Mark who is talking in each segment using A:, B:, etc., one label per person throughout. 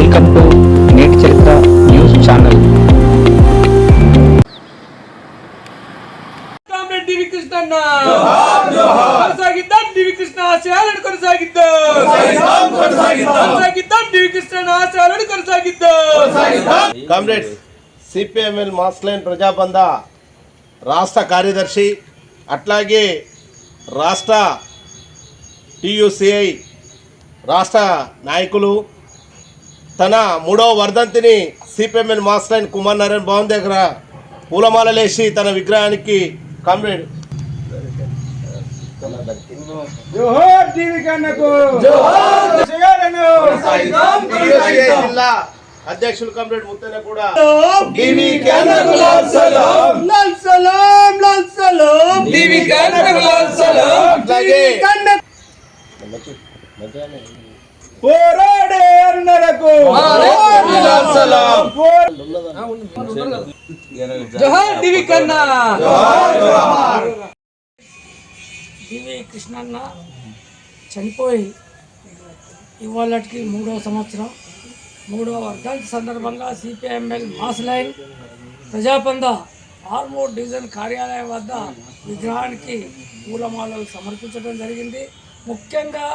A: Welcome to నేటి చరిత్ర news channel
B: comrades CPIML mass line ప్రజాబంధ రాష్ట్ర కార్యదర్శి అట్లాగే రాష్ట్ర టియుసిఐ రాష్ట్ర నాయకులు తన మూడవ వర్ధంతిని CPIML mass line Kumar Narayana Bhavan దగ్గర పూలమాలలేసి తన విగ్రహానికి కామ్రేడ్ జిల్లా అధ్యక్షులు కామ్రేడ్ ముత్తన కూడా
C: పోరాడే
A: సలాం జోహార్ డివి కన్న.
D: డివి కృష్ణన్న చనిపోయి ఇవాళకి మూడవ సంవత్సరం మూడవ వర్ధంతి సందర్భంగా CPIML mass line ప్రజాపంద Armoor division కార్యాలయం వద్ద విగ్రహానికి పూలమాలలు సమర్పించడం జరిగింది. ముఖ్యంగా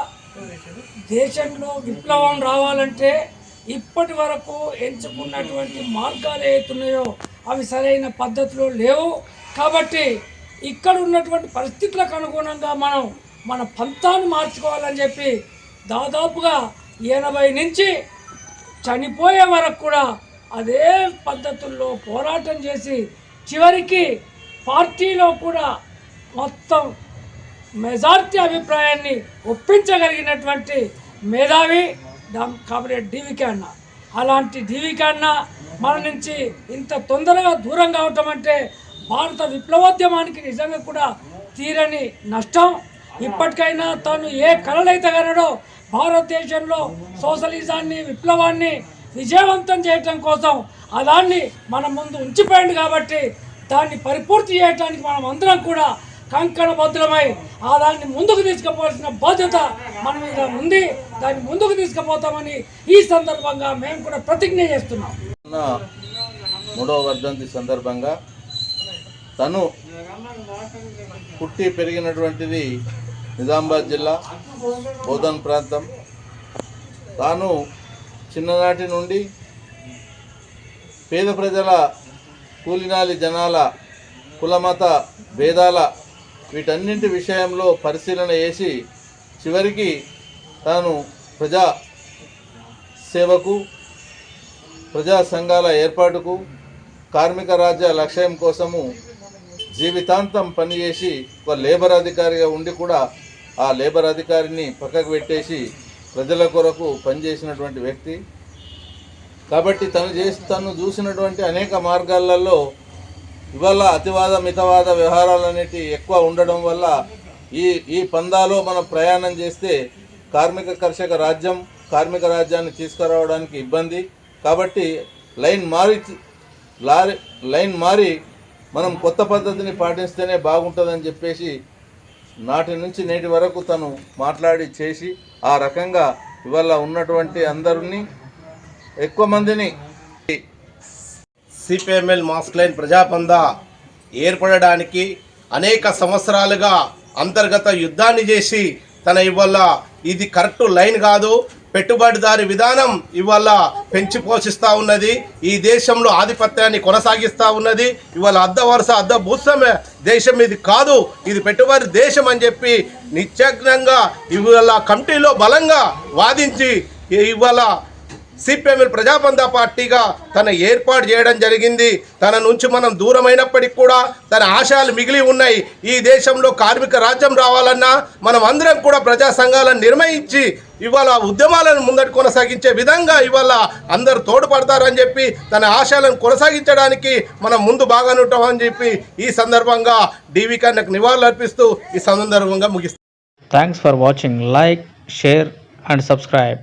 D: దేశంలో విప్లవం రావాలంటే ఇప్పటి వరకు ఎంచుకున్నటువంటి మార్గాలు ఏవైతున్నాయో అవి సరైన పద్ధతిలో లేవు. కాబట్టి ఇక్కడ ఉన్నటువంటి పరిస్థితులకు అనుగుణంగా మనం మన పంతాన్ని మార్చుకోవాలని చెప్పి దాదాపుగా ఎనభై నుంచి చనిపోయే వరకు కూడా అదే పద్ధతుల్లో పోరాటం చేసి చివరికి పార్టీలో కూడా మొత్తం మెజార్టీ అభిప్రాయాన్ని ఒప్పించగలిగినటువంటి మేధావి డామ్ కామ్రేడ్ డివికే అన్న. అలాంటి డివికే అన్న మన నుంచి ఇంత తొందరగా దూరం కావటం అంటే భారత విప్లవోద్యమానికి నిజంగా కూడా తీరని నష్టం. ఇప్పటికైనా తాను ఏ కలలైతే కనడో భారతదేశంలో సోషలిజాన్ని విప్లవాన్ని విజయవంతం చేయటం కోసం ఆ దాన్ని మన ముందు ఉంచిపోయింది కాబట్టి దాన్ని పరిపూర్తి చేయడానికి మనం అందరం కూడా కంకణ భద్రమై ఆ దాన్ని ముందుకు తీసుకుపోవాల్సిన బాధ్యత మన మీద ఉంది. దాన్ని ముందుకు తీసుకుపోతామని ఈ సందర్భంగా మేము కూడా ప్రతిజ్ఞ చేస్తున్నాం.
E: మూడవ వర్ధంతి సందర్భంగా తను పుట్టి పెరిగినటువంటిది నిజామాబాద్ జిల్లా బోధన్ ప్రాంతం. తాను చిన్ననాటి నుండి పేద ప్రజల కూలినాలి జనాల కులమత భేదాల వీటన్నింటి విషయంలో పరిశీలన చేసి చివరికి తాను ప్రజా సేవకు ప్రజా సంఘాల ఏర్పాటుకు కార్మిక రాజ్య లక్ష్యం కోసము జీవితాంతం పనిచేసి ఒక లేబర్ అధికారిగా ఉండి కూడా ఆ లేబర్ అధికారిని పక్కకు పెట్టేసి ప్రజల కొరకు పనిచేసినటువంటి వ్యక్తి. కాబట్టి తను చేసి తను చూసినటువంటి అనేక మార్గాలలో ఇవాళ అతివాద మితవాద వ్యవహారాలు ఎక్కువ ఉండడం వల్ల ఈ ఈ పందాలో మనం ప్రయాణం చేస్తే కార్మిక కర్షక రాజ్యం కార్మిక రాజ్యాన్ని తీసుకురావడానికి ఇబ్బంది. కాబట్టి లైన్ మారి లారీ లైన్ మారి మనం కొత్త పద్ధతిని పాటిస్తేనే బాగుంటుందని చెప్పేసి నాటి నుంచి నేటి వరకు తను మాట్లాడి చేసి ఆ రకంగా ఇవాళ ఉన్నటువంటి అందరినీ ఎక్కువ మందిని
B: సిపిఎంఎల్ మాస్క్లైన్ ప్రజాపంద ఏర్పడడానికి అనేక సంవత్సరాలుగా అంతర్గత యుద్ధాన్ని చేసి తన ఇవాళ ఇది కరెక్ట్ లైన్ కాదు. పెట్టుబడిదారి విధానం ఇవాళ పెంచి పోషిస్తూ ఉన్నది. ఈ దేశంలో ఆధిపత్యాన్ని కొనసాగిస్తూ ఉన్నది. ఇవాళ అద్ద వరుస అద్ద భూస్వమే దేశం ఇది కాదు. ఇది పెట్టుబడి దేశం అని చెప్పి నిత్యజ్ఞంగా ఇవాళ కమిటీలో బలంగా వాదించి ఇవాళ సిపిఎంఎల్ ప్రజాబంధ పార్టీగా తన ఏర్పాటు చేయడం జరిగింది. తన నుంచి మనం దూరమైనప్పటికీ కూడా తన ఆశయాలు మిగిలి ఉన్నాయి. ఈ దేశంలో కార్మిక రాజ్యం రావాలన్నా మనం అందరం కూడా ప్రజా సంఘాలను నిర్వహించి ఇవాళ ఉద్యమాలను ముందటి కొనసాగించే విధంగా ఇవాళ అందరు తోడ్పడతారని చెప్పి తన ఆశయాలను కొనసాగించడానికి మనం ముందు బాగా ఉంటామని చెప్పి ఈ సందర్భంగా డివి కన్నకు నివాళులు అర్పిస్తూ ఈ సందర్భంగా ముగిస్తాం
F: thanks for watching like share and subscribe